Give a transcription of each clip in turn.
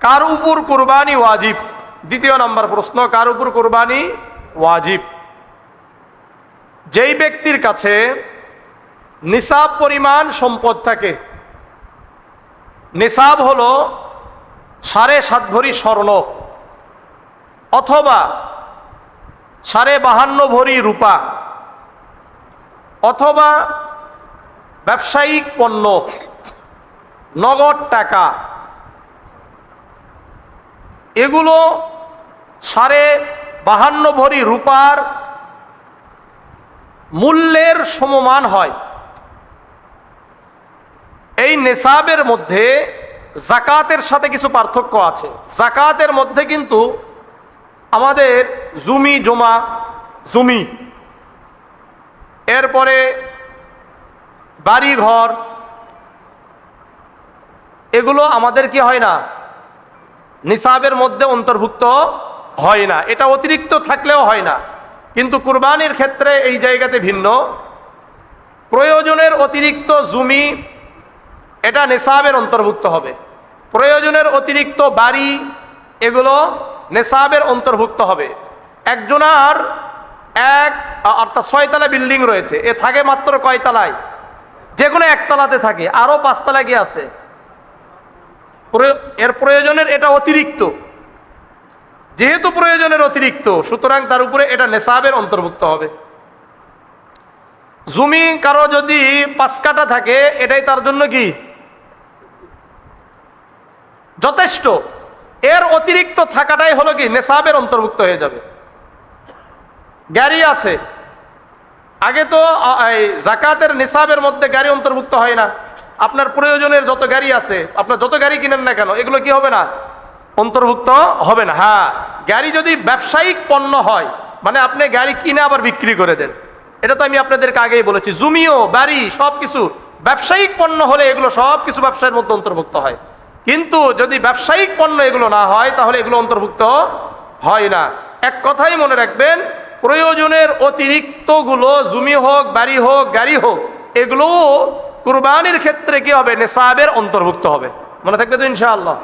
কার উপর কোরবানি ওয়াজিব? দ্বিতীয় নম্বর প্রশ্ন, কার উপর কোরবানি ওয়াজিব? যেই ব্যক্তির কাছে নিসাব পরিমাণ সম্পদ থাকে, নিসাব হলো সাড়ে সাত ভরি স্বর্ণ অথবা সাড়ে বাহান্ন ভরি রূপা অথবা ব্যবসায়িক পণ্য, নগদ টাকা এগুলো সাড়ে বাহান্ন ভরি রূপার মূল্যের সমমান হয়। এই নেশাবের মধ্যে জাকাতের সাথে কিছু পার্থক্য আছে। জাকাতের মধ্যে কিন্তু আমাদের জমি জমা, জমি। এরপরে বাড়ি ঘর এগুলো আমাদের কি হয় না? নিসাবের মধ্যে অন্তর্ভুক্ত হয় না। এটা অতিরিক্ত থাকলেও হয় না। কিন্তু কুরবানির ক্ষেত্রে এই জায়গাতে ভিন্ন। প্রয়োজনের অতিরিক্ত জমি, এটা নেশাবের অন্তর্ভুক্ত হবে। প্রয়োজনের অতিরিক্ত বাড়ি, এগুলো নেশাবের অন্তর্ভুক্ত হবে। একজনার এক, অর্থাৎ ছয়তলা বিল্ডিং রয়েছে। এ থাকে মাত্র কয়তলায়। যে কোনো একতলাতে থাকে। আরও পাঁচতলা গিয়ে আছে। এর প্রয়োজনের এটা অতিরিক্ত। যেহেতু প্রয়োজনের অতিরিক্ত, সুতরাং তার উপরে এটা নেশাবের অন্তর্ভুক্ত হবে। জমি কারও যদি পাঁচ কাটা থাকে, এটাই তার জন্য কি? যথেষ্ট। এর অতিরিক্ত থাকাটাই হলো কি? নেশাবের অন্তর্ভুক্ত হয়ে যাবে। গাড়ি আছে। আগে তো জাকাতের নিসাবের মধ্যে গাড়ি অন্তর্ভুক্ত হয় না। আপনার প্রয়োজনের যত গাড়ি আছে, আপনার যত গাড়ি কিনেন না কেন, এগুলো কি হবে না? অন্তর্ভুক্ত হবে না। হ্যাঁ গাড়ি যদি ব্যবসায়িক পণ্য হয় মানে আপনি গাড়ি কিনে আবার বিক্রি করে দেন। এটা তো আমি আপনাদেরকে আগেই বলেছি। জুমিও, বাড়ি সব কিছু ব্যবসায়িক পণ্য হলে এগুলো সব কিছু ব্যবসায়ের মধ্যে অন্তর্ভুক্ত হয়। কিন্তু যদি ব্যবসায়িক পণ্য এগুলো না হয়, তাহলে এগুলো অন্তর্ভুক্ত হয় না। এক কথাই মনে রাখবেন, প্রয়োজনের অতিরিক্তগুলো জমি হোক, বাড়ি হোক, গাড়ি হোক, এগুলো কুরবানির ক্ষেত্রে কি হবে? নেশাবের অন্তর্ভুক্ত হবে। মনে থাকবে তো ইনশাআল্লাহ?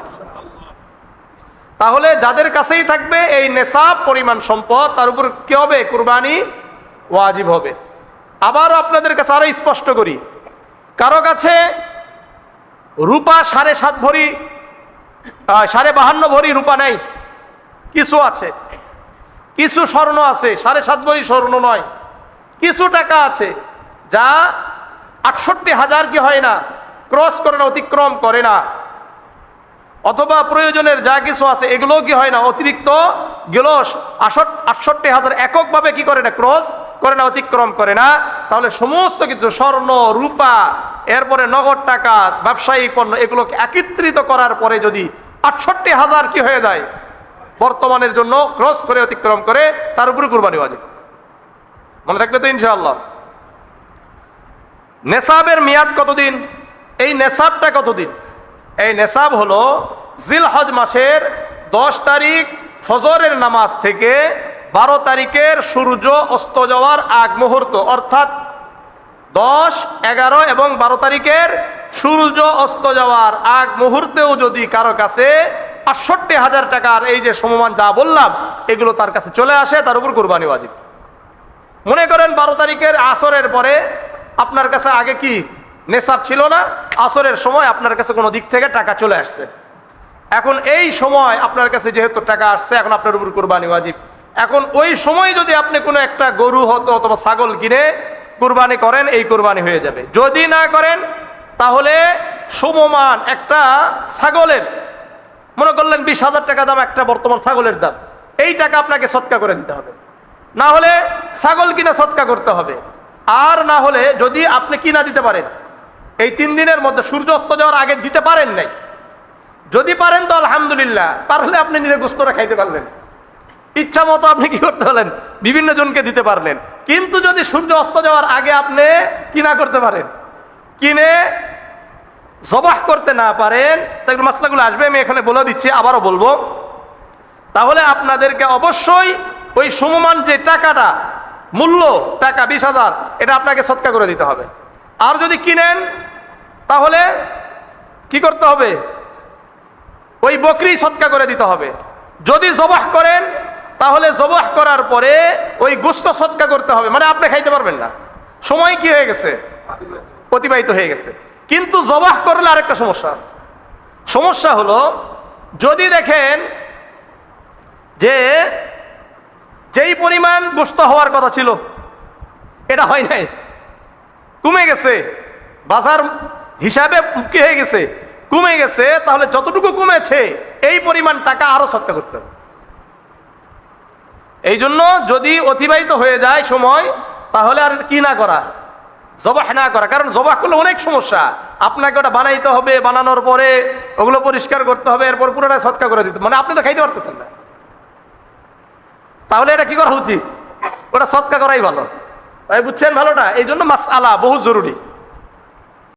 তাহলে যাদের কাছেই থাকবে এই নেশাব পরিমাণ সম্পদ, তার উপর কি হবে? কুরবানি ওয়াজিব হবে। আবারও আপনাদের কাছে আরও স্পষ্ট করি। কারও কাছে রূপা সাড়ে সাত ভরি সাড়ে বাহান্ন ভরি রূপা নেই। কিছু আছে। কিছু স্বর্ণ আছে। সাড়ে সাত ভরি স্বর্ণ নয়। কিছু টাকা আছে। যা আটষট্টি হাজার কি হয় না? ক্রস করে না, অতিক্রম করে না। অথবা প্রয়োজনের যা কিছু আছে এগুলো কি হয় না? অতিরিক্ত গেল আটষট্টি হাজার এককভাবে কি করে না? ক্রস করে না, অতিক্রম করে না। তাহলে সমস্ত কিছু, স্বর্ণ, রূপা, এরপরে নগদ টাকা, ব্যবসায়িক পণ্য, এগুলোকে একত্রিত করার পরে যদি আটষট্টি হাজার কি হয়ে যায়? বর্তমানের জন্য ক্রস করে, অতিক্রম করে, তার উপরে কুরবানি ওয়াজিব। মনে থাকবে তো ইনশাআল্লাহ? নেশাবের মেয়াদ কতদিন? এই নেশাবটা কতদিন? এই নেশাব হলো জিলহজ মাসের দশ তারিখ ফজরের নামাজ থেকে বারো তারিখের সূর্য অস্ত যাওয়ার আগ মুহূর্ত, অর্থাৎ দশ, এগারো এবং বারো তারিখের সূর্য অস্ত যাওয়ার আগ মুহূর্তেও যদি কারও কাছে আটষট্টি হাজার টাকার এই যে সমমান যা বললাম, এগুলো তার কাছে চলে আসে, তার উপর কুরবানি ওয়াজিব। মনে করেন বারো তারিখের আসরের পরে আপনার কাছে আগে কি নেশাব ছিল না? আসরের সময় আপনার কাছে কোনো দিক থেকে টাকা চলে আসছে। এখন এই সময় আপনার কাছে যেহেতু টাকা আসছে, এখন আপনার উপর কোরবানি ওয়াজিব। এখন ওই সময় যদি আপনি কোনো একটা গরু হতো অথবা ছাগল কিনে কুরবানি করেন, এই কুরবানি হয়ে যাবে। যদি না করেন, তাহলে সমমান একটা ছাগলের, মনে করলেন বিশ হাজার টাকা দাম একটা বর্তমান ছাগলের দাম। এই টাকা আপনাকে সৎকা করে দিতে হবে। না হলে ছাগল কিনা সৎকা করতে হবে। আর না হলে যদি আপনি কিনা দিতে পারেন? এই তিন দিনের মধ্যে সূর্য অস্ত যাওয়ার আগে দিতে পারেন নাই। যদি পারেন তো আলহামদুলিল্লাহ, পারলে আপনি নিজে গুস্তরা খাইতে পারলেন। ইচ্ছা মতো আপনি কি করতে পারলেন? বিভিন্ন জনকে দিতে পারলেন। কিন্তু যদি সূর্য অস্ত যাওয়ার আগে আপনি কিনা করতে পারেন? কিনে জবাহ করতে না পারেন তাহলে মাসলাগুলো আসবে, আমি এখানে বলে দিচ্ছি, আবারও বলব। তাহলে আপনাদেরকে অবশ্যই ওই সমমান যে টাকাটা মূল্য, টাকা বিশ হাজার, এটা আপনাকে সৎকা করে দিতে হবে। আর যদি কিনেন, তাহলে কি করতে হবে? ওই বকরি সৎকা করে দিতে হবে। যদি জবাহ করেন, তাহলে জবাহ করার পরে ওই গুস্ত সৎকা করতে হবে। মানে আপনি খাইতে পারবেন না। সময় কি হয়ে গেছে? অতিবাহিত হয়ে গেছে। কিন্তু জবাহ করলে আরেকটা সমস্যা আছে। সমস্যা হলো, যদি দেখেন যে যেই পরিমাণ গোস্ত হওয়ার কথা ছিল, এটা হয় নাই। কমে গেছে। বাজার হিসাবে কি হয়ে গেছে। কমে গেছে, তাহলে যতটুকু কমেছে, এই পরিমাণ টাকা আরও সৎকা করতে হবে। এই জন্য যদি অতিবাহিত হয়ে যায় সময়, তাহলে আর কি না করা? জবাহ না করা। কারণ জবাহ করলে অনেক সমস্যা। আপনাকে ওটা বানাইতে হবে, বানানোর পরে ওগুলো পরিষ্কার করতে হবে, এরপর পুরোটা সৎকা করে দিতে মানে আপনি তো খাইতে পারতেছেন না। তাহলে এটা কি করা উচিত? ওটা সৎকা করাই ভালো। বুঝছেন ভালোটা? এই জন্য মাস আলা বহু জরুরি।